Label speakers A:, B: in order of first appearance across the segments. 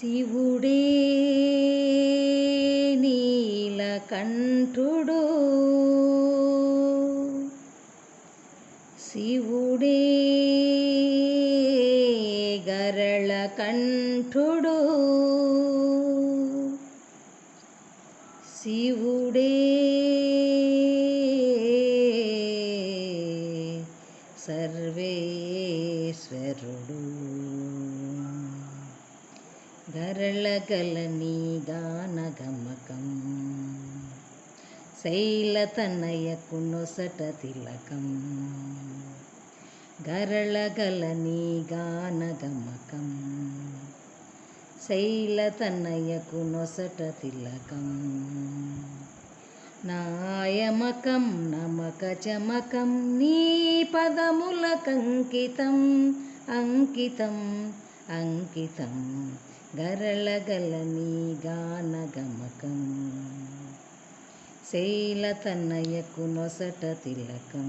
A: శివుడే నీలకంఠుడు. శివుడే గరళకంఠుడు. శివుడే సర్వేశ్వరుడు. గరళగలని గానగమకం శైలతనయకు నొసట తిలకం. గరళగలని గానగమకం శైలతనయకు నొసట తిలకం. నాయమకం నమక చమకం నీ పదముల కంకితం. అంకితం అంకితం. గరళగలని గానగమకం. శైలతన్నయకు నొసట తిలకం.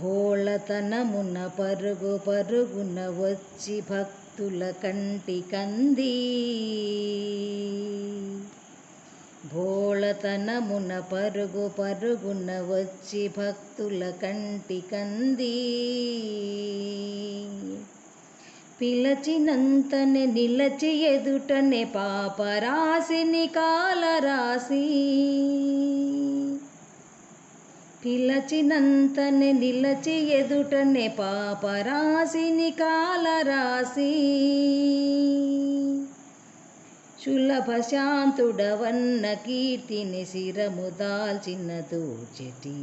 A: భోళతనమున పరుగు పరుగున వచ్చి భక్తుల కంటి కంది. భోళతనమున పరుగు పరుగున వచ్చి భక్తుల కంటి కంది. పిలచినంతనే నిలచి ఎదుటనే పాపరాశిని కాలరాశి. పిలచినంతనే నిలచి ఎదుటనే పాపరాశిని కాలరాశి. సులభ శాంతుడవన్న కీర్తిని శిరము దాల్చిన దూచెటి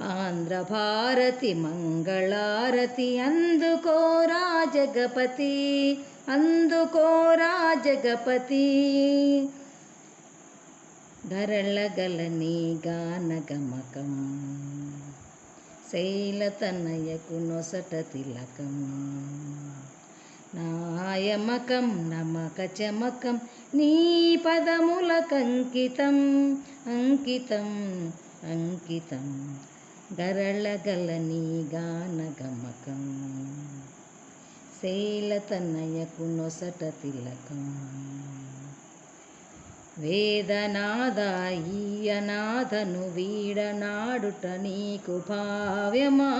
A: ఆంధ్ర భారతి మంగళారతి అందుకో రాజగపతి అందుకోరా జగపతి ధరళగలని గానగమకం శైలతనయకు నొసట తిలకం. నాయమకం నమక చమకం నీ పదముల కంకితం అంకితం అంకితం. గరళగలని గానగమకం. శైలతనయకు నొసట తిలకం. వేదనాదాయనాథను వీడనాడుట నీకు భావ్యమా?